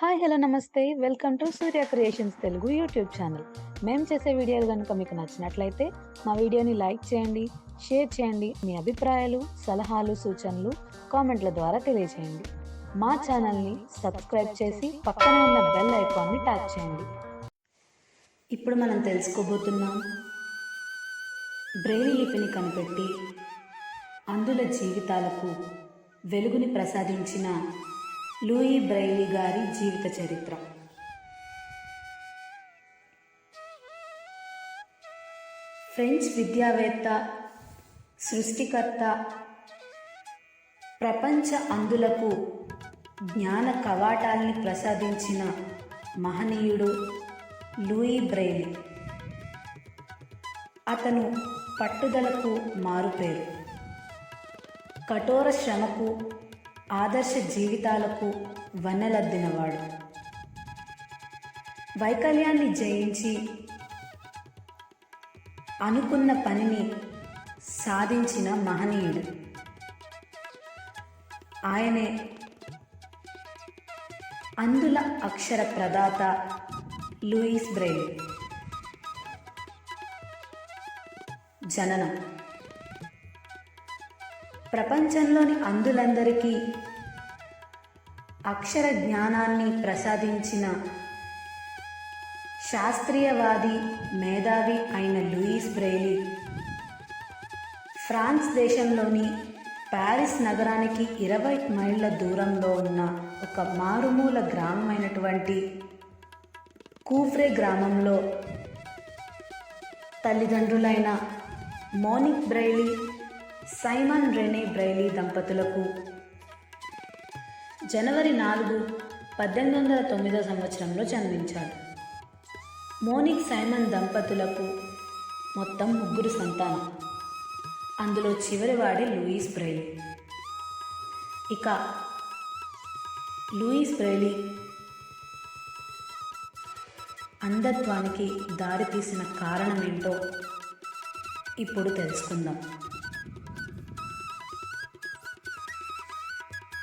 Hi hello నమస్తే. Welcome to Surya creations Telugu YouTube channel. మేము చేసే వీడియోలు కనుక మీకు నచ్చినట్లయితే మా వీడియోని లైక్ చేయండి షేర్ చేయండి మీ అభిప్రాయాలు సలహాలు సూచనలు కామెంట్ల ద్వారా తెలియజేయండి. మా ఛానల్ని సబ్స్క్రైబ్ చేసి పక్కనే ఉన్న బెల్ ఐకాన్ని ట్యాప్ చేయండి. ఇప్పుడు మనం తెలుసుకోబోతున్నాం బ్రెయిలీ లిపిని కనిపెట్టి అందుల జీవితాలకు వెలుగుని ప్రసాదించిన లూయి బ్రైలీ గారి జీవిత చరిత్ర. ఫ్రెంచ్ విద్యావేత్త సృష్టికర్త ప్రపంచ అందులకు జ్ఞాన కవాటాల్ని ప్రసాదించిన మహనీయుడు లూయి బ్రైలీ. అతను పట్టుదలకు మారుపేరు. కఠోర శ్రమకు ఆదర్శ జీవితాలకు వన్నెలద్దినవాడు. వైకల్యాన్ని జయించి అనుకున్న పనిని సాధించిన మహనీయుడు. ఆయనే అందుల అక్షర ప్రదాత లూయిస్ బ్రెయిల్. జననం. ప్రపంచంలోని అందులందరికీ అక్షర జ్ఞానాన్ని ప్రసాదించిన శాస్త్రీయవాది మేధావి అయిన లూయిస్ బ్రెయిలీ ఫ్రాన్స్ దేశంలోని ప్యారిస్ నగరానికి ఇరవై మైళ్ళ దూరంలో ఉన్న ఒక మారుమూల గ్రామమైనటువంటి కూఫ్రే గ్రామంలో తల్లిదండ్రులైన Monique Braille Simon René Braille దంపతులకు. జనవరి నాలుగు పద్దెనిమిది వందల తొమ్మిదో సంవత్సరంలో జన్మించాడు. మోనిక్ సైమన్ దంపతులకు మొత్తం ముగ్గురు సంతానం. అందులో చివరివాడి లూయిస్ బ్రైలీ. ఇక లూయిస్ బ్రైలీ అంధత్వానికి దారితీసిన కారణం ఏంటో ఇప్పుడు తెలుసుకుందాం.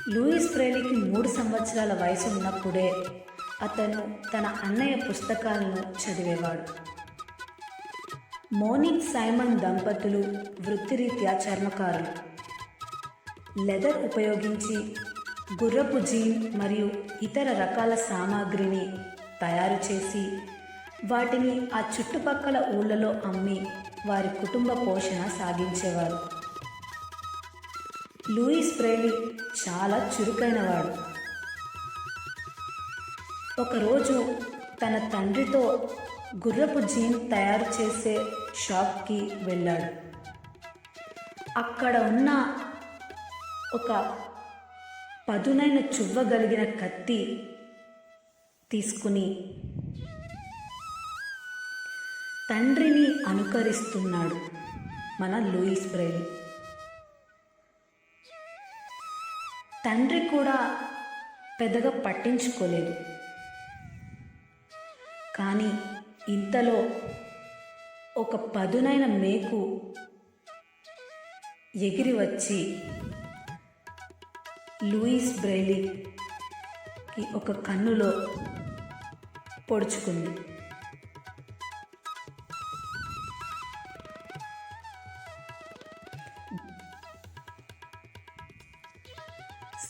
లూయిస్ బ్రైలీకి మూడు సంవత్సరాల వయసు ఉన్నప్పుడే అతను తన అన్నయ్య పుస్తకాలను చదివేవాడు. మోనిక్ సైమన్ దంపతులు వృత్తిరీత్యా చర్మకారులు. లెదర్ ఉపయోగించి గుర్రపు జీన్ మరియు ఇతర రకాల సామాగ్రిని తయారు చేసి వాటిని ఆ చుట్టుపక్కల ఊళ్ళలో అమ్మి వారి కుటుంబ పోషణ సాగించేవారు. లూయిస్ ప్రేలి చాలా చురుకైనవాడు. ఒకరోజు తన తండ్రితో గుర్రపు జీన్ తయారు చేసే షాప్కి వెళ్ళాడు. అక్కడ ఉన్న ఒక పదునైన చువ్వగలిగిన కత్తి తీసుకుని తండ్రిని అనుకరిస్తున్నాడు మన లూయిస్ బ్రైలీ తండ్రి కూడా పెద్దగా పట్టించుకోలేదు. కానీ ఇంతలో ఒక పదునైన మేకు ఎగిరి వచ్చి లూయిస్ బ్రైలీకి ఒక కన్నులో పొడుచుకుంది.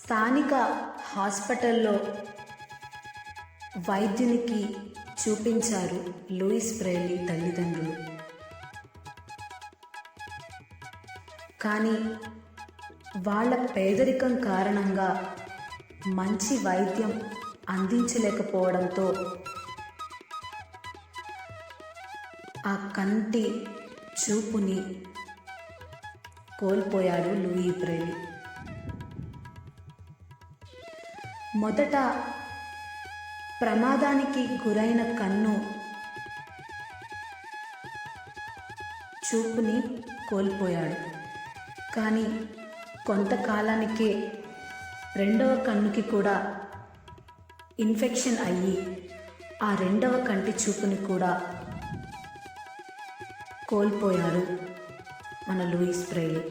స్థానిక హాస్పిటల్లో వైద్యునికి చూపించారు లూయిస్ బ్రైలీ తల్లిదండ్రులు. కానీ వాళ్ళ పేదరికం కారణంగా మంచి వైద్యం అందించలేకపోవడంతో ఆ కంటి చూపుని కోల్పోయాడు లూయి బ్రైలీ మొదట ప్రమాదానికి గురైన కన్ను చూపుని కోల్పోయాడు. కానీ కొంతకాలానికే రెండవ కన్నుకి కూడా ఇన్ఫెక్షన్ అయ్యి ఆ రెండవ కంటి చూపుని కూడా కోల్పోయారు మన లూయిస్ ప్రైలీ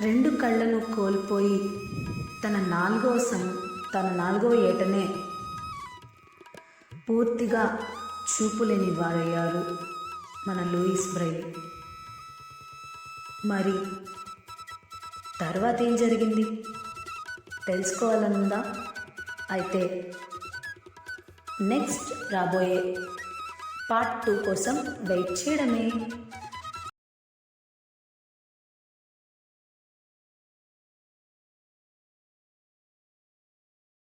రెండు కళ్ళను కోల్పోయి తన నాలుగో సం తన నాలుగో ఏటనే పూర్తిగా చూపులేని వారయ్యారు మన లూయిస్ బ్రైల్ మరి తర్వాత ఏం జరిగింది? తెలుసుకోవాలనుందా? అయితే నెక్స్ట్ రాబోయే పార్ట్ టూ కోసం వెయిట్ చేయడమే.